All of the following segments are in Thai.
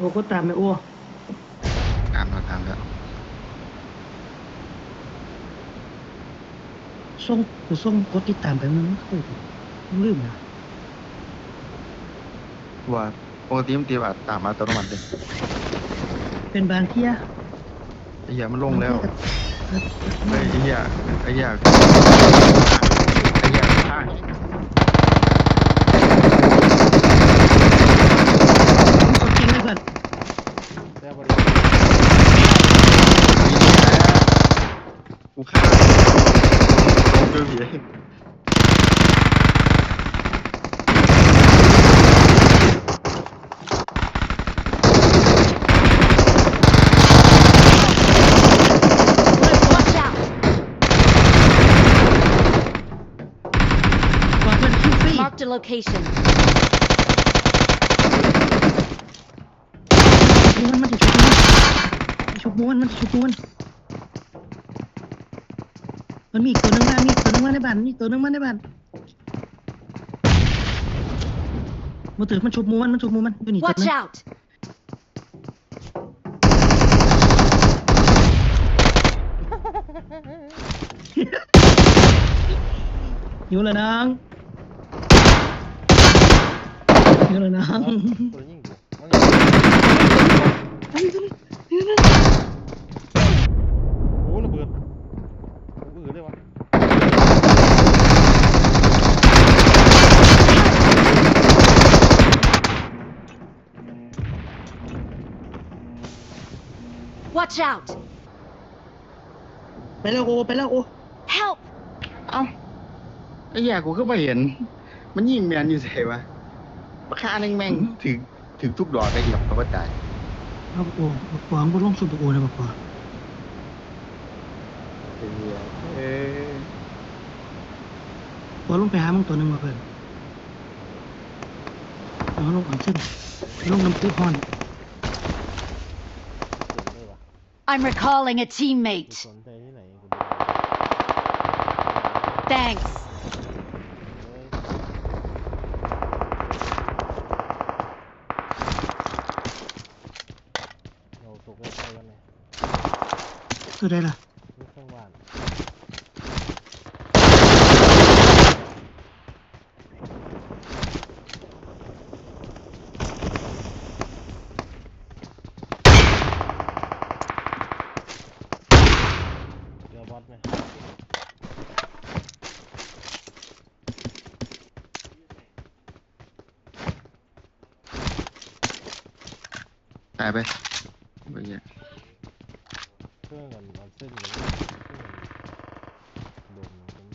อ้ก็ตามไปโอ้ตามแล้วตามแล้วส่งกูส่งกดติดตามไปมันไม่เคยมันลืมนะว่าปกติมันตีแบบตามมาอัตโนมัติเลยเป็นบางเที่ยไอ้เหี้ยมันลงแล้วบางเที่ยก็ไอ้เหี้ยไอ้เหี้ยไอ้เหี้ยข้าง คนจริงเลยเพื่อน แล้วบริ กูฆ่าโอ้เจอผี Watch out! บอกเพื่อนคิวฟรี Marked a location. ม้วนมันจะชุบม้วนมันจะชุบม้วน มันมีอีกตัวหนึงมามีอีกตัวหนึงมาในบ้านมีอีกตัวหนึงมาในบ้านมาถือมันชุบม้วนมันชุบม้วนมันอยู่นี่ตัวห Watch นึง out! อยู่แล้วนางอยู่แล้วนางตัวยิ่งกูมันยังโอ้ระเบิด ระเบิดเลยวะ Watch out! ไปแล้วโอไปแล้วโอ Help! เอ้าไอ้เหี้ยกูก็ไม่เห็น มันยิงแมนอยู่ใส่วะราคาหนึ่งแม่งถึงถึงทุกดอกได้หรอกเขาก็จ่ายเอาโอบอกปองบ่ลงสุดโอนะบอกปองไอ้เหี้ย เอ้ยปอลงไปหามึงตัวหนึงมาเพื่อนเอาลงอ่อนเส้นลงน้ำตื้อพอนเจ๋งเลยวะ I'm recalling a กู teammate. สนใจที่ไหนกูดู Thanks. เราตกไปใกล้กันเลยตัวใดล่ะ นี่ข้างบ้านเดี๋ยวบอสไหม ตายไปไอ้เหี้ยเครื่องกันมันเส้นกันโดนมันเป็น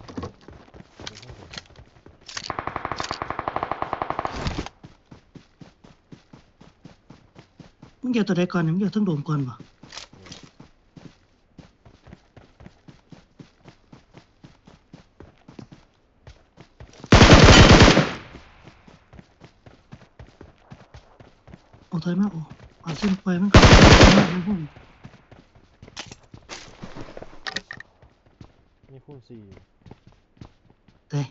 เป็นเครื่องกัน มึงเกี่ยวตัวใดก่อนมึงเกี่ยวทั้งโดมก่อนบ่เอาถอยมาโอ้ อ่อนเส้นไปมันก็มันพุ่งนี่คูณสี่แต่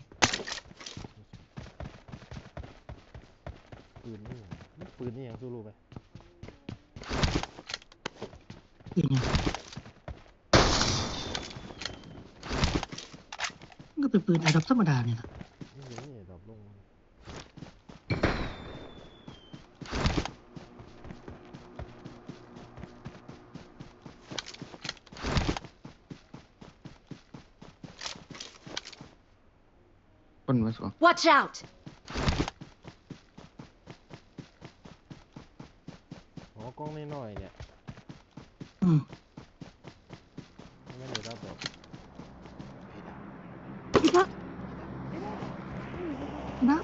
ปืนนี่นี่ปืนนี่ยังสู้รู้ไปปืนยังมันก็เป็นปืนระดับธรรมดาเนี่ยนะนี่ยังนี่ดรอปลง คนมาสอง Watch out! อ๋อกล้องน้อยๆเนี่ย อืม ไม่ได้รับแบบ นะ นะ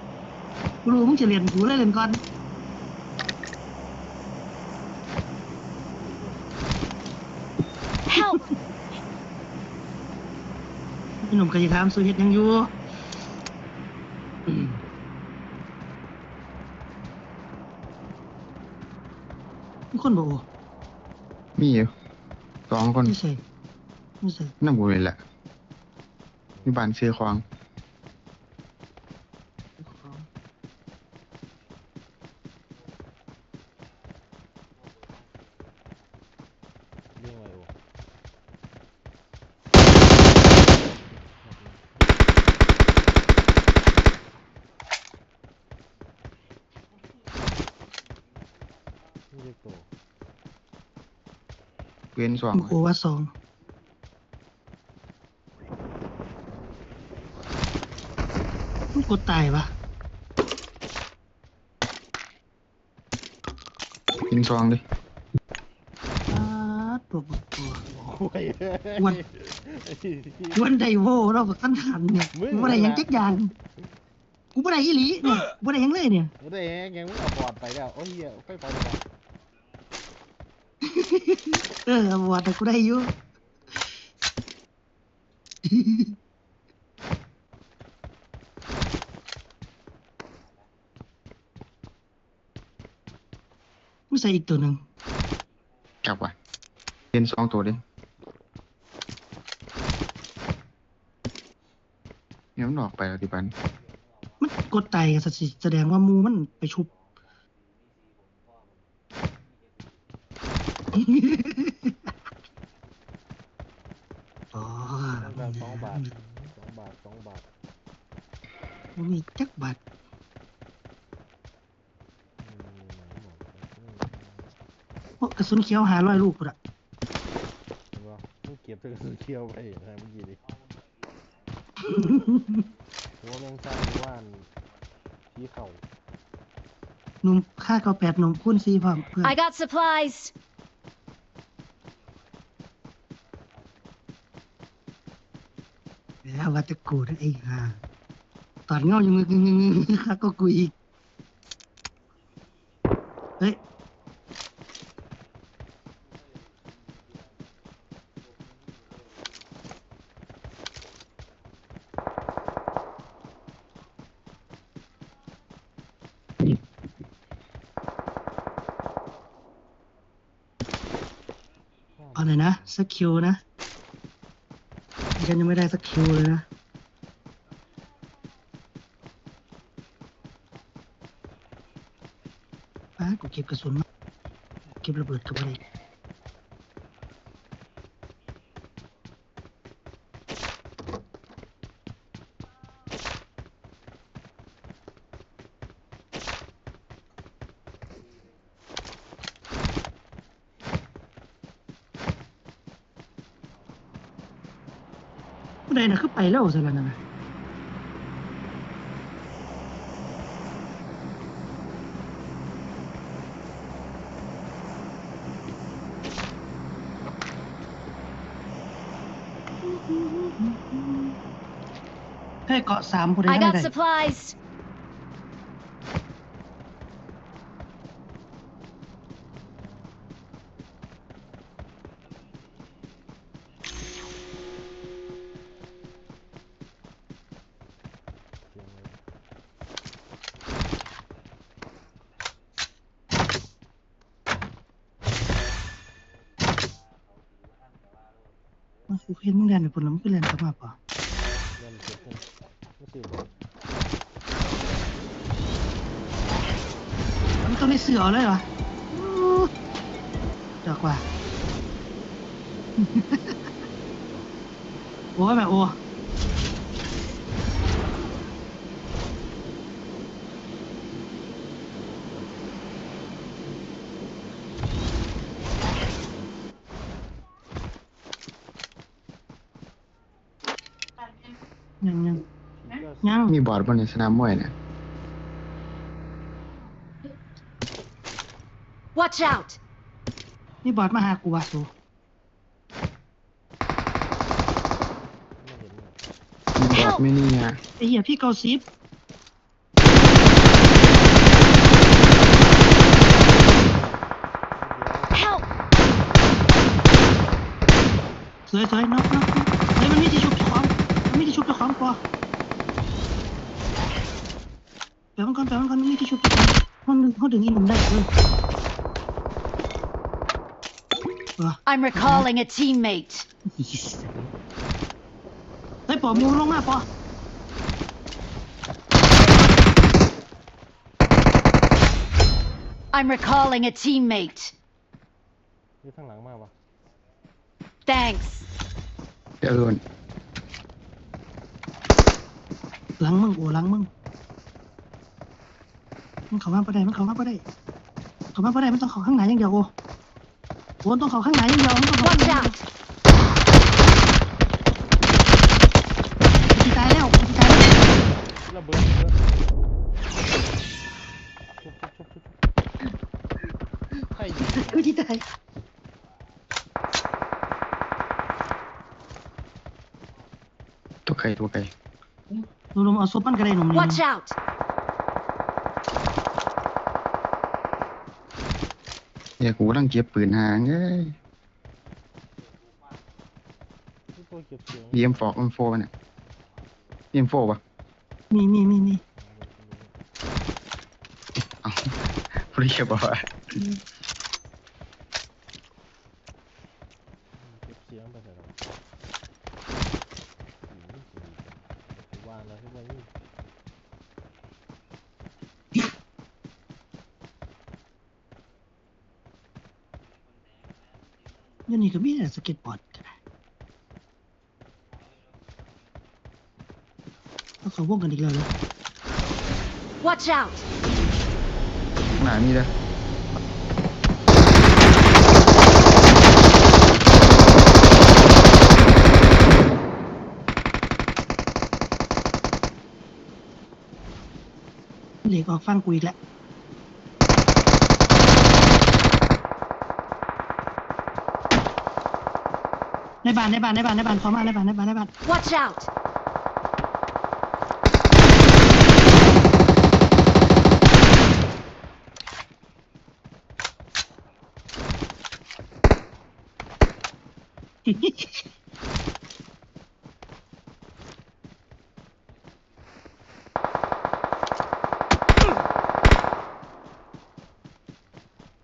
กูรู้มึงจะเรียนกูเลยเรียนก่อน Help! พี่หนุ่มกายถามสุเฮ็ดหยังอยู่อืมมี คนบอกโอ้มีอยู่สองคนไม่ใช่ไม่ใช่นั่งบุญแหละมีบ้านเชื่อควาง เห็นสองโอว่าสองมันกดตายปะเห็นสองเลยอ้าตัวบดตัวโอ้ยอ้วนวันไดโวเราก็ขั้นขันเนี่ยมึงกูบ่ได้หยังจักอย่างกูบ่ได้อีหลีเนี่ยกูบ่ได้หยังเลยเนี่ยไม่ได้แฮงยังไม่เอาบอดไปแล้วโอ้ยเหี้ยไฟไฟไปแล้ว เออว่าแต่กูได้อยู่กูใส่อีกตัวหนึ่งจับว่ะเห็นสองตัวเลยเนี่ยมันออกไปแล้วที่ปัน มันกดไตกับสิแสดงว่าหมูมันไปชุบ อ๋อ แบบสองบาทสองบาทสองบาท มันมีจักบาทอืมหมดอืมโอ้กระสุนเขียวหาร้อยลูกกูละเห็นปะมึงเก็บเธอกระสุนเคียวไปอะไรเมื่อกี้ดิหัวแมงสั้นหรือว่าผีเข่าหนุ่มค่าเก้าแปดหนุ่มคูณสี่พร้อมเพื่อน I got supplies. แล้วว่าจะกูนั่นเองฮ่าต อนเงาอยู่งึกงึกงึกงึกค่าก็กูอีก เฮ้ย เอาหน่อยนะ สักคิวนะ ฉันยังไม่ได้สักคิวเลยนะ ป้ากู เก็บกระสุน เก็บระเบิดกับอะไรผู้ใดน่ะคือไปแล้วสิล่ะนั่นะ ฮ้ยเกาะสามผู้ใด I ทำ got ได้ supplies. เสียงเลยมันคือเห็นมึงเรียนในผลแล้วมึงก็เรียนกลับมาป่ะเล่นเก็บขึ้น ติดมันต้องได้เสือเอาเลยเหรอดอกว่าโอ้ยแม่โอ้ยังยัง ยังมีบอร์ดบนในสนามมวยเนี่ย Watch out. นี่บอดมาหากูว่ะสูไม่เห็นเลยมีบอร์ดไม่นี่อะไอ้เหี้ยพี่เกาซิฟ Help. สวยสวยนกนกนกเฮ้ยมันมีที่ชุบเจ้าของมันมีที่ชุบเจ้าของปอ แปลมันก่อนแปลมันก่อนมันมีที่ชุบเจ้าของห้องดึงห้องดึงอีหนุ่มได้เลยว่ะ I'm recalling a teammate. เฮ้ยปอมูลงมาปอ I'm recalling a teammate. นี่ข้างหลังมากวะ Thanks. เดี๋ยวโดนหลังมึงโอ้หลังมึง มันเข้ามาปะได้มันเข้ามาปะได้เข้ามาปะได้มันต้องเข้าข้างในอย่างเดียวโอ้โอ้ต้องเขาข้างในอย่างเดียวต้องเขา Watch ข้างใน out! กูตายแล้วกูตายแล้วระเบิดระเบิดชุบชุบชุบชุบใครยิงกูที่ตายตัวไก่ตัวไก่หนุ่มๆเอาซุปมันก็ได้หนุ่ม Watch out! เฮียกูกำลังเก็บปืนหางเอ้ยที่ตัวเก็บเสียงเยี่ยมฟอกมันโฟเนี่ยเยี่ยมโฟปะมีมีมีมี เอ้าผู้เรียกบอกว่า เก็บเสียงไปใส่แล้วว่างแล้วที่ว่านี่ เดี๋ยวนี้ก็มีแต่สเก็ตบอร์ดก็ได้เอาเขาวงกันอีกแล้วเลย Watch out! ข้างหน้ามีเด้อเหล็กออกฟังกูอีกแล้ว ในบ้านในบ้านในบ้านในบ้านเขามาในบ้านในบ้านในบ้าน Watch out!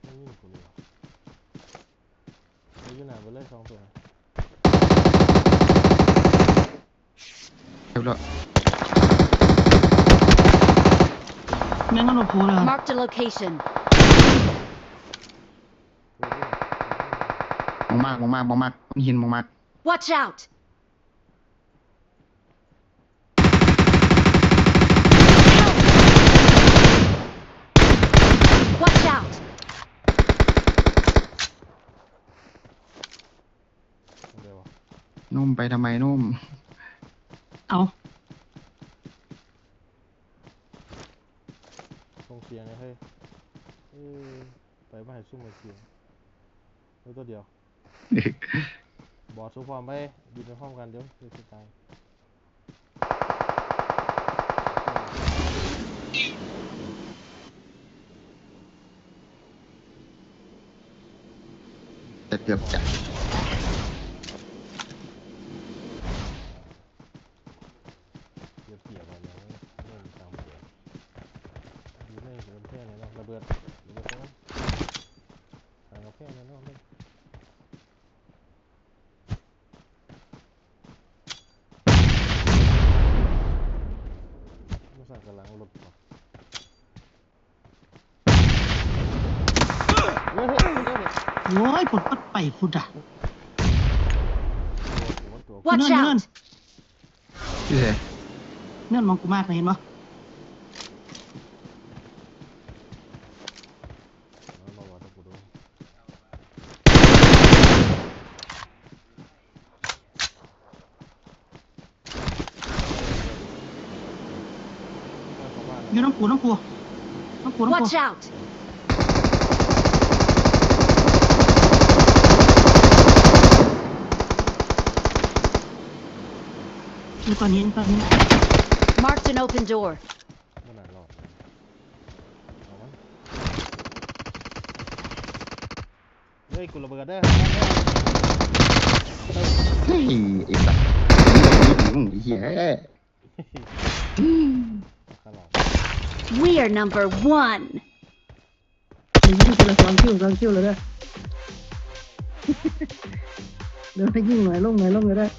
ไม่ยิงกูเลยไอ้ยูนาไปเลยสองตัว เรียบร้อย แม่งมันโอ้โหเลย Marked a location. มองมากมองมากมองมากมันหินมองมาก Watch out! Watch out! เดี๋ยววะนุ่มไปทำไมนุ่ม เอา ส่ง เสียงนะเฮ้ยเอ้ยไปมาให้ซุ่มมาเสียงเฮ้ยตัวเดียว บอดสู้พร้อมไปบินไปพร้อมกันเดี๋ยวเดี๋ยวจะตายแต่เกือบจะเดี๋ยวเกี่ยวกันแล้วเริ่มตามเสียงอยู่ในกำ แพงเนี่ยเนาะระเบิดระเบิดตรงนั้นทางกำแพงเนี่ยเนาะเล่นมาสั่งกำลังรถก่อนเฮ้ยเฮ้ยเฮ้ยเฮ้ยโว้ยปวดปัดไปพุดอะตัวตัว Watch No, no, no. out! พี่เสเนื่อนมองกูมากเลยเห็นปะ เอามาว่าถ้ากูโดน อยู่น้องกูน้องกูน้องกูน้องกู Watch out! อยู่ตอนนี้ตอนนี้ Marked an open door. ไม่นานรอดเอามั We are number one. เดี๋ยวยิงคนละสองคิวสองคิวเลยเด้อเดี๋ยวให้ยิงหน่อยลงหน่อยลงเลยเด้อ